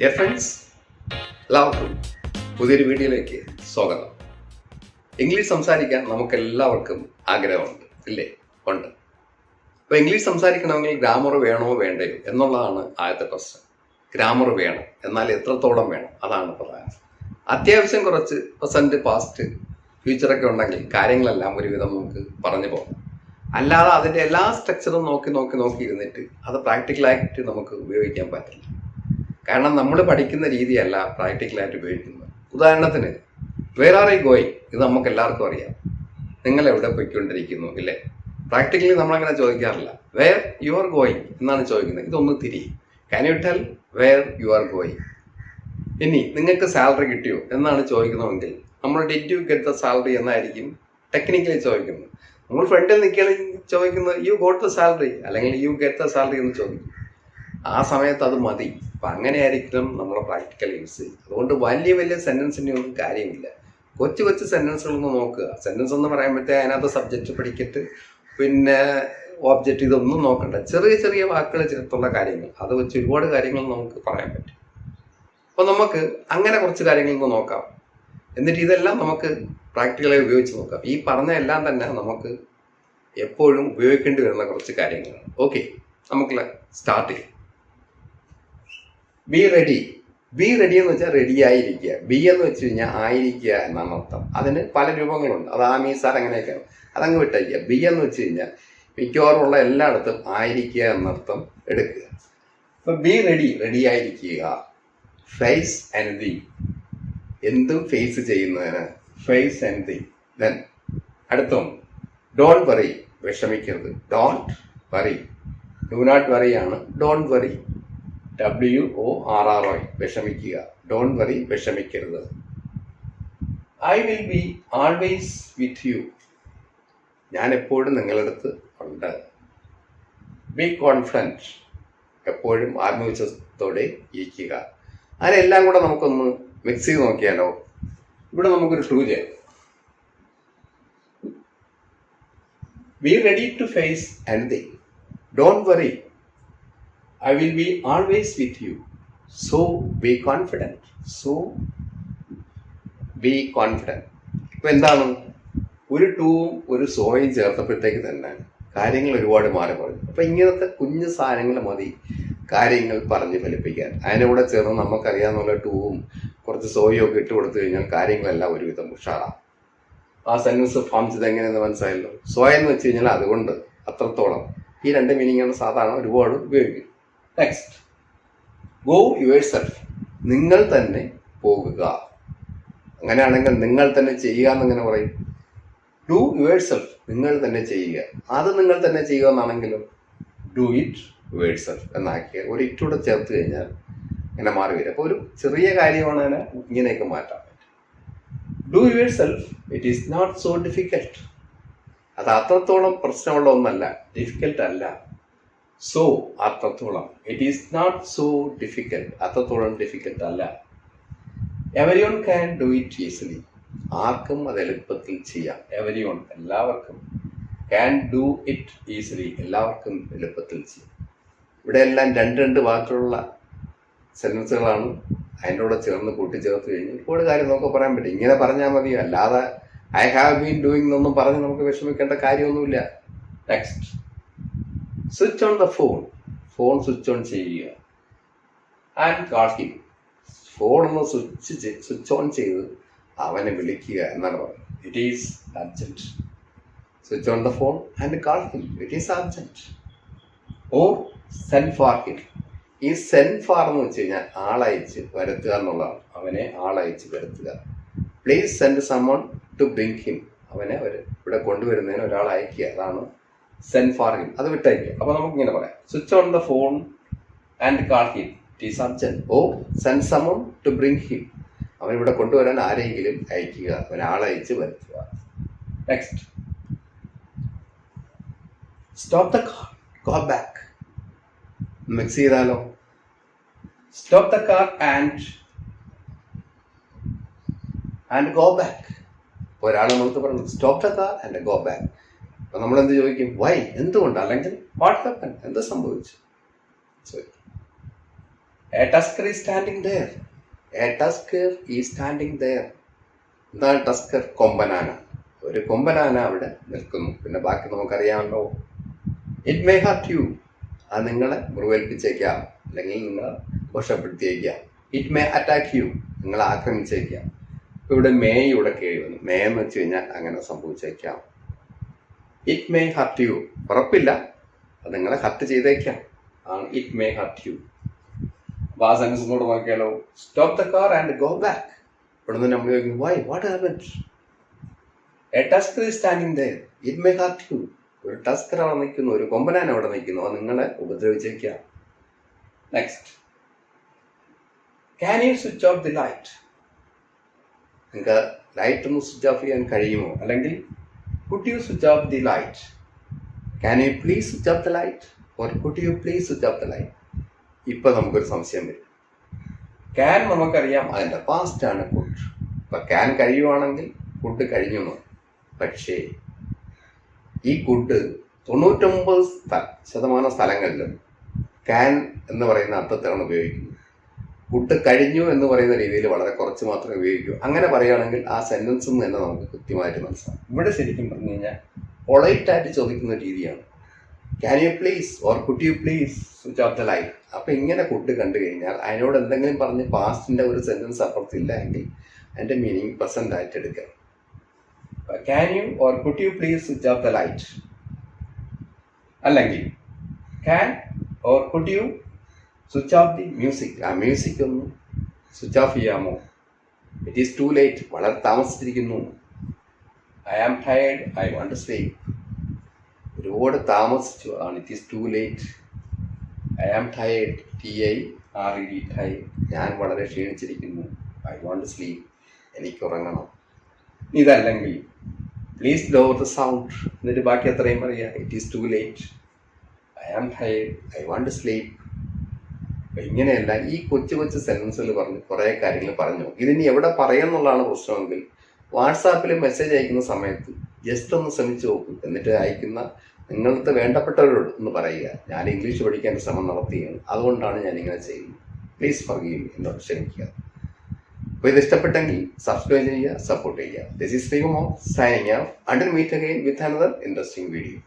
Dear friends എല്ലാവർക്കും പുതിയൊരു വീഡിയോയിലേക്ക് സ്വാഗതം. ഇംഗ്ലീഷ് സംസാരിക്കാൻ നമുക്ക് എല്ലാവർക്കും ആഗ്രഹമുണ്ട് ഇല്ലേ? ഉണ്ട്. അപ്പോൾ ഇംഗ്ലീഷ് സംസാരിക്കണമെങ്കിൽ ഗ്രാമർ വേണോ വേണ്ടയോ എന്നുള്ളതാണ് ആദ്യത്തെ പ്രശ്നം ഗ്രാമർ വേണം എന്നാൽ എത്രത്തോളം വേണം? അതാണ് പ്രധാനം. അത്യാവശ്യം കുറച്ച് പ്രസന്റ് പാസ്റ്റ് ഫ്യൂച്ചറൊക്കെ ഉണ്ടെങ്കിൽ കാര്യങ്ങളെല്ലാം ഒരുവിധം നമുക്ക് പറഞ്ഞു പോകാം. അല്ലാതെ അതിന്റെ എല്ലാ സ്ട്രക്ചറും നോക്കി നോക്കി നോക്കി ഇരുന്നിട്ട് അത് പ്രാക്ടിക്കലായിട്ട് നമുക്ക് ഉപയോഗിക്കാൻ പറ്റില്ല. കാരണം നമ്മൾ പഠിക്കുന്ന രീതിയല്ല പ്രാക്ടിക്കലായിട്ട് ഉപയോഗിക്കുന്നത്. ഉദാഹരണത്തിന് വേർ ആർ ഐ ഗോയിങ് ഇത് നമുക്ക് എല്ലാവർക്കും അറിയാം. നിങ്ങൾ എവിടെ പോയിക്കൊണ്ടിരിക്കുന്നു ഇല്ലേ? പ്രാക്ടിക്കലി നമ്മൾ അങ്ങനെ ചോദിക്കാറില്ല. വേർ യു ആർ ഗോയിങ് എന്നാണ് ചോദിക്കുന്നത്. ഇതൊന്ന് തിരി. Can you tell where you are going ഇനി നിങ്ങൾക്ക് സാലറി കിട്ടിയോ എന്നാണ് ചോദിക്കുന്നതെങ്കിൽ നമ്മൾ did you get the salary എന്നായിരിക്കും ടെക്നിക്കലി ചോദിക്കുന്നത്. നമ്മൾ ഫ്രണ്ടിൽ നിൽക്കുകയാണെങ്കിൽ ചോദിക്കുന്നത് യു ഗോട്ട് ദ സാലറി അല്ലെങ്കിൽ യു ഗെറ്റ് ദ സാലറി എന്ന് ചോദിക്കും. ആ സമയത്ത് അത് മതി. അപ്പം അങ്ങനെയായിരിക്കും നമ്മൾ പ്രാക്ടിക്കൽ യൂസ് അതുകൊണ്ട് വലിയ വലിയ സെന്റൻസിന്റെ ഒന്നും കാര്യമില്ല. കൊച്ചു കൊച്ചു സെന്റൻസുകളൊന്ന് നോക്കുക. സെന്റൻസ് എന്ന് പറയുമ്പോഴത്തേ അതിനകത്ത് സബ്ജക്റ്റ് പഠിക്കട്ട് പിന്നെ ഓബ്ജക്റ്റ് ഇതൊന്നും നോക്കണ്ട. ചെറിയ ചെറിയ വാക്കുകൾ ചേർത്തുള്ള കാര്യങ്ങൾ. അത് വെച്ച് ഒരുപാട് കാര്യങ്ങൾ നമുക്ക് പറയാൻ പറ്റും. അപ്പോൾ നമുക്ക് അങ്ങനെ കുറച്ച് കാര്യങ്ങൾ നോക്കാം. എന്നിട്ട് ഇതെല്ലാം നമുക്ക് പ്രാക്ടിക്കലായി ഉപയോഗിച്ച് നോക്കാം. ഈ പറഞ്ഞ എല്ലാം തന്നെ നമുക്ക് എപ്പോഴും ഉപയോഗിക്കേണ്ടി വരുന്ന കുറച്ച് കാര്യങ്ങളാണ്. ഓക്കെ നമുക്ക് സ്റ്റാർട്ട് ചെയ്യാം. ബി റെഡി ബി റെഡി എന്ന് വെച്ചാൽ റെഡി ആയിരിക്കുക. ബി എന്ന് വെച്ച് കഴിഞ്ഞാൽ ആയിരിക്കുക എന്നാണ് അർത്ഥം. അതിന് പല രൂപങ്ങളുണ്ട്. അത് ആമീ സാർ അങ്ങനെയൊക്കെയാണ്. അതങ്ങ് വിട്ടയക്കുക. ബി എന്ന് വെച്ച് കഴിഞ്ഞാൽ മിക്കവാറുമുള്ള എല്ലായിടത്തും ആയിരിക്കുക എന്നർത്ഥം എടുക്കുക. അപ്പൊ ബി റെഡി റെഡി ആയിരിക്കുക. ഫേസ് എനിത്തിങ് എന്തും ഫേസ് ചെയ്യുന്നതിന് ഫേസ് എനിത്തിങ് ദെൻ അടുത്തും ഡോൺ വറി വിഷമിക്കരുത്. Don't worry do not വറിയാണ് don't worry W O R R O വിഷമിക്കുക. Don't worry വിഷമിക്കരുത്. I will be always with you ഞാൻ എപ്പോഴും നിങ്ങളടുത്ത് ഉണ്ട്. ബി കോൺഫിഡന്റ് എപ്പോഴും ആത്മവിശ്വാസത്തോടെ ഇരിക്കുക. അതിനെല്ലാം കൂടെ നമുക്കൊന്ന് മിക്സ് ചെയ്ത് നോക്കിയാലോ? ഇവിടെ നമുക്കൊരു ടൂ ചെയ്യാം. Be ready to face anything don't worry I will be always with you so be confident so be confident ഇപ്പം എന്താണ്? ഒരു ടൂവും ഒരു സോയും ചേർത്തപ്പോഴത്തേക്ക് തന്നെ കാര്യങ്ങൾ ഒരുപാട് മാറി പറഞ്ഞു അപ്പം ഇങ്ങനത്തെ കുഞ്ഞു സാധനങ്ങൾ മതി കാര്യങ്ങൾ പറഞ്ഞ് ഫലിപ്പിക്കാൻ. അതിനൂടെ ചേർന്ന് നമുക്കറിയാവുന്ന ടൂവും കുറച്ച് സോയും ഒക്കെ ഇട്ട് കൊടുത്തു കഴിഞ്ഞാൽ കാര്യങ്ങളെല്ലാം ഒരുവിധം ഉഷാറാണ് ആ സെന്റൻസ് ഫോം ചെയ്ത് എങ്ങനെയെന്ന് മനസ്സിലായല്ലോ? സോയെന്ന് വെച്ച് കഴിഞ്ഞാൽ അതുകൊണ്ട് അത്രത്തോളം. ഈ രണ്ട് മീനിങ്ങാണ് സാധാരണ ഒരുപാട് ഉപയോഗിക്കും. നെക്സ്റ്റ് ഗോ യുവർ സെൽഫ് നിങ്ങൾ തന്നെ പോകുക അങ്ങനെയാണെങ്കിൽ നിങ്ങൾ തന്നെ ചെയ്യുക എന്നിങ്ങനെ പറയും. ഡു യുവർ സെൽഫ് നിങ്ങൾ തന്നെ ചെയ്യുക. അത് നിങ്ങൾ തന്നെ ചെയ്യുക എന്നാണെങ്കിലും ഡു ഇറ്റ് യുവർ സെൽഫ് എന്നാക്കിയ ഒരു ഇറ്റൂടെ ചേർത്ത് കഴിഞ്ഞാൽ ഇങ്ങനെ മാറി വരും. അപ്പോൾ ഒരു ചെറിയ കാര്യമാണ് അതിനെ ഇങ്ങനെയൊക്കെ മാറ്റാൻ പറ്റും do yourself it is not so difficult അത് അത്രത്തോളം പ്രശ്നമുള്ള ഒന്നല്ല. ഡിഫിക്കൽട്ട് അല്ല. സോ അത്രത്തോളം it is not so difficult അത്രത്തോളം ഡിഫിക്കൽട്ട് അല്ല. Everyone can do it easily ആർക്കും അത് എളുപ്പത്തിൽ ചെയ്യാം. എവരി ഓൺ എല്ലാവർക്കും ക്യാൻ ഡു ഇറ്റ് ഈസിലി എല്ലാവർക്കും എളുപ്പത്തിൽ ചെയ്യാം. ഇവിടെ എല്ലാം രണ്ട് രണ്ട് വാക്കുകളുള്ള സെന്റൻസുകളാണ് അതിന്റെ കൂടെ ചേർന്ന് കൂട്ടിച്ചേർത്ത് കഴിഞ്ഞ് ഒരുപാട് കാര്യം നമുക്ക് പറയാൻ പറ്റും. ഇങ്ങനെ പറഞ്ഞാൽ മതി അല്ലാതെ ഐ ഹാവ് ബീൻ ഡൂയിങ് എന്നൊന്നും പറഞ്ഞ് നമുക്ക് വിഷമിക്കേണ്ട കാര്യമൊന്നുമില്ല. Next switch on the phone phone switch on ചെയ്യുക. ആൻഡ് കാൾ ഹിം ഫോൺ ഒന്ന് സ്വിച്ച് സ്വിച്ച് ഓൺ ചെയ്ത് അവനെ വിളിക്കുക എന്നാണ് പറയുന്നത്. It is urgent switch on the phone and call him it is urgent or send for him ഈ send for എന്ന് വെച്ച് കഴിഞ്ഞാൽ ആളയച്ച് വരുത്തുക എന്നുള്ളതാണ്. അവനെ ആളയച്ച് വരുത്തുക. Please send someone to bring him അവനെ ഒരു ഇവിടെ കൊണ്ടുവരുന്നതിന് ഒരാൾ അയക്കുക അതാണ് സെൻഡ് ഫാർ ഹിം അത് വിട്ടയക്കുക. അപ്പോൾ നമുക്ക് ഇങ്ങനെ പറയാം. Switch on the phone and call him T surgeon or send someone to bring him അവൻ ഇവിടെ കൊണ്ടുവരാൻ ആരെങ്കിലും അയക്കുക. ഒരാളയച്ച് വരുത്തുക. Next stop the car call back mix ചെയ്താലോ? Stop the car and and go back ഒരാൾ നമ്മൾക്ക് പറഞ്ഞു stop the car and go back അപ്പൊ നമ്മൾ എന്ത് ചോദിക്കും? വൈ എന്തുകൊണ്ട്? അല്ലെങ്കിൽ വാട്ട് ഹാപ്പൻ എന്ത് സംഭവിച്ചു? Tusker is standing there a tusker is standing there എന്താണ് ടസ്കർ കൊമ്പനാന. ഒരു കൊമ്പനാന അവിടെ നിൽക്കുന്നു. പിന്നെ ബാക്കി നമുക്കറിയാമല്ലോ. ഇറ്റ് മേ ഹർട്ട് യു അത് നിങ്ങളെ മുറിവേൽപ്പിച്ചേക്കാം. അല്ലെങ്കിൽ നിങ്ങളെ ദോഷപ്പെടുത്തിയേക്കാം ഇറ്റ് മേ അറ്റാക്ക് യു നിങ്ങളെ ആക്രമിച്ചേക്കാം. ഇവിടെ മേ ഇവിടെ കേറി വന്നു. മേ എന്ന് വെച്ച് കഴിഞ്ഞാൽ അങ്ങനെ സംഭവിച്ചേക്കാം. ഇറ്റ് മേ ഹർട്ട് യു ഉറപ്പില്ല. അത് നിങ്ങളെ ഹർട്ട് ചെയ്തേക്കാം. ആണ് it may hurt you sense കൂടെ നോക്കിയാലോ stop the car and go back ഇവിടുന്ന് നമ്മൾ ചോദിക്കും why what happens a tusker is standing there it may hurt you ഒരു ടസ്കർ അവിടെ നിൽക്കുന്നു. ഒരു കൊമ്പനാൻ അവിടെ നിൽക്കുന്നു. അത് നിങ്ങളെ ഉപദ്രവിച്ചേക്കാം. Next can you switch off the light നിങ്ങൾക്ക് ലൈറ്റ് ഒന്ന് സ്വിച്ച് ഓഫ് ചെയ്യാൻ കഴിയുമോ? അല്ലെങ്കിൽ could you switch off the light? Can you please switch off the light? Or could you please switch off the light? ഇപ്പൊ നമുക്കൊരു സംശയം വരും can നമുക്കറിയാം അതിന്റെ പാസ്റ്റ് ആണ് കുഡ് ഇപ്പൊ ക്യാൻ കഴിയുവാണെങ്കിൽ കുഡ് കഴിഞ്ഞു. പക്ഷേ ഈ കുഡ് തൊണ്ണൂറ്റൊമ്പത് ശതമാനം സ്ഥലങ്ങളിലും ക്യാൻ എന്ന് പറയുന്ന അർത്ഥത്തിലാണ് ഉപയോഗിക്കുന്നത് കുഡ് കഴിഞ്ഞു എന്ന് പറയുന്ന രീതിയിൽ വളരെ കുറച്ച് മാത്രമേ ഉപയോഗിക്കൂ. അങ്ങനെ പറയുകയാണെങ്കിൽ ആ സെന്റൻസും തന്നെ നമുക്ക് കൃത്യമായിട്ട് മനസ്സിലാവും ഇവിടെ ശരിക്കും പറഞ്ഞു കഴിഞ്ഞാൽ പൊളൈറ്റായിട്ട് ചോദിക്കുന്ന രീതിയാണ്. Can you please or could you please switch off the life അപ്പൊ ഇങ്ങനെ ഫുഡ് കണ്ടു കഴിഞ്ഞാൽ അതിനോട് എന്തെങ്കിലും പറഞ്ഞ് പാസ്റ്റിന്റെ ഒരു സെന്റൻസ് അപ്പുറത്തില്ല എങ്കിൽ അതിന്റെ മീനിങ് പ്രസന്റ് ആയിട്ട് എടുക്കാം. Can you or could you please switch off the light അല്ലെങ്കിൽ can or could you switch off the music ആ മ്യൂസിക് ഒന്ന് സ്വിച്ച് ഓഫ് ചെയ്യാമോ? ഇറ്റ് ഈസ് ടു ലേറ്റ് വളരെ താമസിച്ചിരിക്കുന്നു. I am tired I want to sleep ഒരുപാട് താമസിച്ചു. ആണ് it is too late I am tired T I R E D tie ഞാൻ വളരെ ക്ഷീണിച്ചിരിക്കുന്നു. ഐ വാണ്ട് ടു സ്ലീപ് എനിക്ക് ഉറങ്ങണം. ഇതല്ലെങ്കിൽ പ്ലീസ് ലോവർ ദ സൗണ്ട് എന്നിട്ട് ബാക്കി അത്രയും പറയുക. It is too late I am tired I want to sleep അപ്പൊ ഇങ്ങനെയല്ല ഈ കൊച്ചു കൊച്ചു സെന്റൻസുകൾ പറഞ്ഞ് കുറേ കാര്യങ്ങൾ പറഞ്ഞു. ഇതിനി എവിടെ പറയാന്നുള്ളതാണ് പ്രശ്നമെങ്കിൽ വാട്സാപ്പിൽ മെസ്സേജ് അയക്കുന്ന സമയത്ത് ജസ്റ്റ് ഒന്ന് ശ്രമിച്ചു നോക്കും. എന്നിട്ട് അയക്കുന്ന നിങ്ങൾക്ക് വേണ്ടപ്പെട്ടവരോട് എന്ന് പറയുക. ഞാൻ ഇംഗ്ലീഷ് പഠിക്കാൻ ശ്രമം നടത്തുകയാണ് അതുകൊണ്ടാണ് ഞാൻ ഇങ്ങനെ ചെയ്യുന്നത് പ്ലീസ് പറയുകയും എന്നോട് ക്ഷമിക്കുക. അപ്പോൾ ഇത് ഇഷ്ടപ്പെട്ടെങ്കിൽ സബ്സ്ക്രൈബ് ചെയ്യുക സപ്പോർട്ട് ചെയ്യുക. This is Srikumar signing off and meet again with another interesting video